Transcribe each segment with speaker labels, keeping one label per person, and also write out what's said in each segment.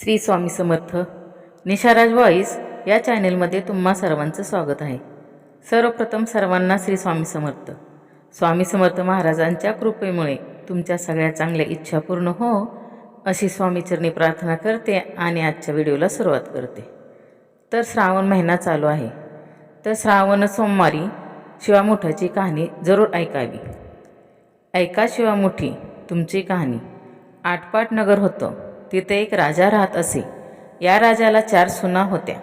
Speaker 1: Shri Swami Samarth. निशाराज voice या चॅनेलमध्ये तुम्हा सर्वांचं स्वागत आहे. सर्वप्रथम सर्वांना श्री स्वामी समर्थ. स्वामी समर्थ महाराजांच्या कृपेमुळे तुमच्या सगळ्या चांगल्या इच्छा पूर्ण हो अशी स्वामीचरणी प्रार्थना करते आणि आजच्या व्हिडिओला सुरुवात करते. तर श्रावण महिना चालू आहे. तर श्रावण सोमवारी शिवामुठाची कहाणी जरूर ऐकावी. ऐका शिवामुठी तुमची कहाणी. आटपाट नगर होतं. तिथे एक राजा राहत असे. या राजाला चार सुना होत्या.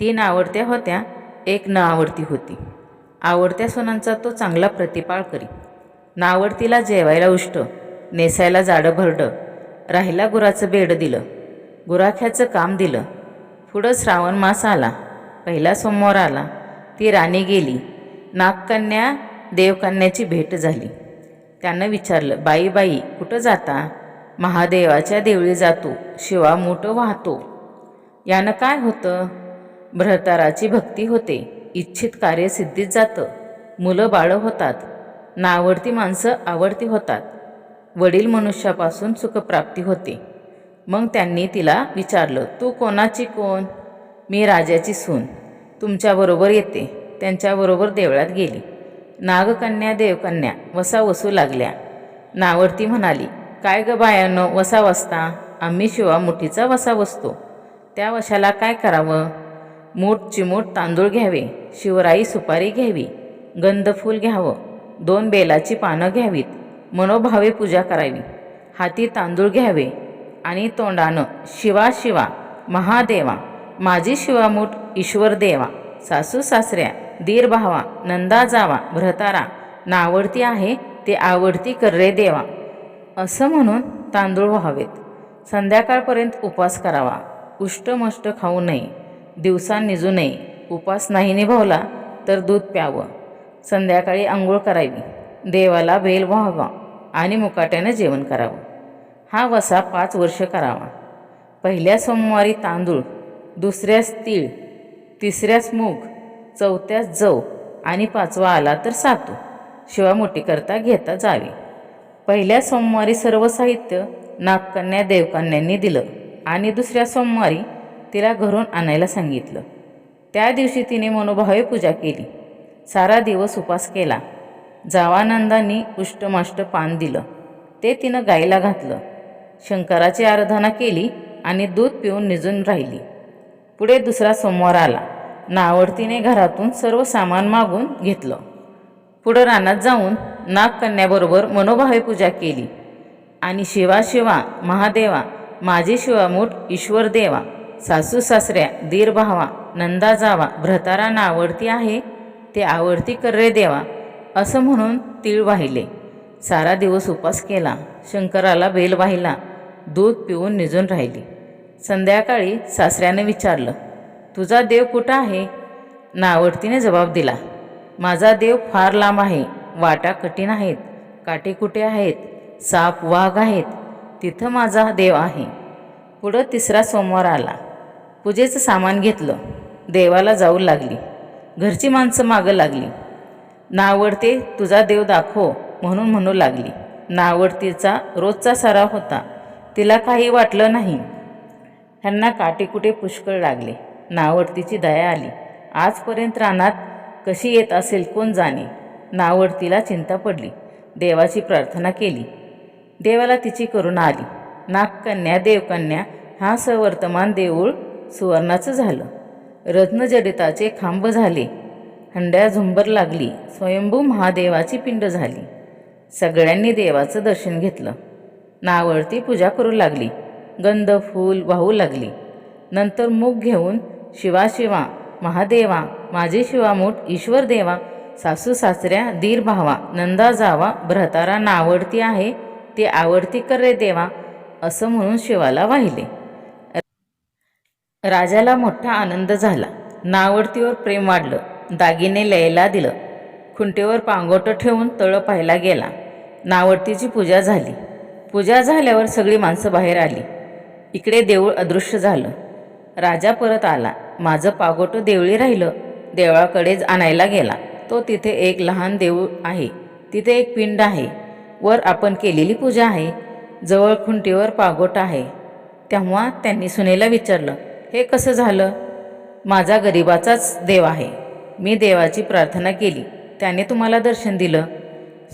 Speaker 1: तीन आवडत्या होत्या एक न आवडती होती. आवडत्या सुनांचा तो चांगला प्रतिपाळ करी. नावडतीला जेवायला उष्ट नेसायला जाडं भरडं राहिला गुराचं बेड दिलं गुराख्याचं काम दिलं. पुढं श्रावण मास आला. पहिला सोमवार आला. ती राणी गेली. नागकन्या देवकन्याची भेट झाली. त्यानं विचारलं बाई बाई कुठं जाता? महादेवाच्या देवळी जातो शिवा मोठं वाहतो. यानं काय होतं? भ्रताराची भक्ती होते इच्छित कार्य सिद्धीत जातं. मुलं बाळं होतात नावडती माणसं आवडती होतात. वडील मनुष्यापासून सुखप्राप्ती होते. मग त्यांनी तिला विचारलं तू कोणाची कोण? मी राजाची सून. तुमच्याबरोबर येते. त्यांच्याबरोबर देवळात गेली. नागकन्या देवकन्या वसा वसू लागल्या. नावडती म्हणाली काय ग बायानो वसा वसता आम्ही शिवा मुठीचा वसा वसतो त्या वशाला काय करावं? मूठ चिमूट तांदूळ घ्यावे शिवराई सुपारी घ्यावी गंधफूल घ्यावं दोन बेलाची पानं घ्यावीत मनोभावे पूजा करावी. हाती तांदूळ घ्यावे आणि तोंडानं शिवा शिवा महादेवा माझी शिवामूठ ईश्वर देवा सासू सासऱ्या दीर भावा नंदा जावा भ्रतारा नावडती आहे ते आवडती कर रे देवा. असं म्हणून तांदूळ व्हावेत. संध्याकाळपर्यंत उपवास करावा. उष्टमष्ट खाऊ नये. दिवसा निजू नये. उपास नाही निभावला तर दूध प्यावं. संध्याकाळी आंघोळ करावी. देवाला बेल व्हावा आणि मुकाट्यानं जेवण करावं. हा वसा पाच वर्ष करावा. पहिल्या सोमवारी तांदूळ दुसऱ्यास तीळ तिसऱ्यास मूग चौथ्यास जव आणि पाचवा आला तर सातू. शिवामोठी करता घेता जावे. पहिल्या सोमवारी सर्व साहित्य नागकन्या देवकन्यांनी दिलं आणि दुसऱ्या सोमवारी तिला घरून आणायला सांगितलं. त्या दिवशी तिने मनोभावे पूजा केली. सारा दिवस उपास केला. जावानंदांनी उष्टमाष्ट पान दिलं. ते तिनं गायला घातलं. शंकराची आराधना केली आणि दूध पिऊन निजून राहिली. पुढे दुसरा सोमवार आला. नावडतीने घरातून सर्व सामान मागून घेतलं. पुढं रानात जाऊन नागकन्याबरोबर मनोभावे पूजा केली. आणि शिवा शिवा महादेवा माझी शिवामूठ ईश्वर देवा सासू सासऱ्या दीर भावा नंदा जावा भ्रतारांना नावडती आहे ते आवडती कर रे देवा असं म्हणून तीळ वाहिले. सारा दिवस उपास केला शंकराला बेल वाहिला दूध पिऊन निजून राहिली. संध्याकाळी सासऱ्याने विचारलं तुझा देव कुठं आहे? नावडतीने जबाब दिला. माझा देव फार लांब आहे वाटा कठीण आहेत काटेकुटे आहेत साप वाघ आहेत तिथं माझा देव आहे. पुढं तिसरा सोमवार आला. पूजेचं सामान घेतलं. देवाला जाऊ लागली. घरची माणसं मागं लागली. नावडते तुझा देव दाखव म्हणून म्हणू लागली. नावडतीचा रोजचा सराव होता. तिला काही वाटलं नाही. ह्यांना काटेकुटे पुष्कळ लागले. नावडतीची दया आली. आजपर्यंत रानात कशी येत असेल कोण जाणे? नावडतीला चिंता पडली. देवाची प्रार्थना केली. देवाला तिची करुणा आली. नागकन्या देवकन्या हा सवर्तमान देऊळ सुवर्णाचं झालं. रत्नजडिताचे खांब झाले. हंड्या झुंबर लागली. स्वयंभू महादेवाची पिंड झाली. सगळ्यांनी देवाचं दर्शन घेतलं. नावळती पूजा करू लागली. गंध फूल वाहू लागली. नंतर मूग घेऊन शिवा शिवा महादेवा माझे शिवामूठ ईश्वर देवा सासू सासऱ्या दीर भावा नंदा जावा भ्रतारा नावडती आहे ते आवडती कर रे देवा असं म्हणून शिवाला वाहिले. राजाला मोठा आनंद झाला. नावडतीवर प्रेम वाढलं. दागिने लयला दिलं. खुंटेवर पांगोटं ठेवून तळं पाहायला गेला. नावडतीची पूजा झाली. पूजा झाल्यावर सगळी माणसं बाहेर आली. इकडे देऊळ अदृश्य झालं. राजा परत आला. माझं पागोटं देवळी राहिलं. देवळाकडेच आणायला गेला. तो तिथे एक लहान देऊळ आहे. तिथे एक पिंड आहे. वर आपण केलेली पूजा आहे. जवळ खुंटीवर पागोट आहे. तेव्हा त्यांनी सुनेला विचारलं हे कसं झालं? माझा गरिबाचाच देव आहे. मी देवाची प्रार्थना केली. त्याने तुम्हाला दर्शन दिलं.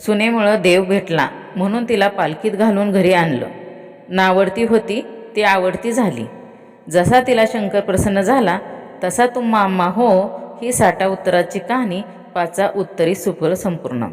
Speaker 1: सुनेमुळं देव भेटला म्हणून तिला पालखीत घालून घरी आणलं. नावडती होती ती आवडती झाली. जसा तिला शंकर प्रसन्न झाला तसा तुम्हा अम्मा हो ही साठा उत्तराची कहाणी पाचा उत्तरी सुफल संपूर्ण.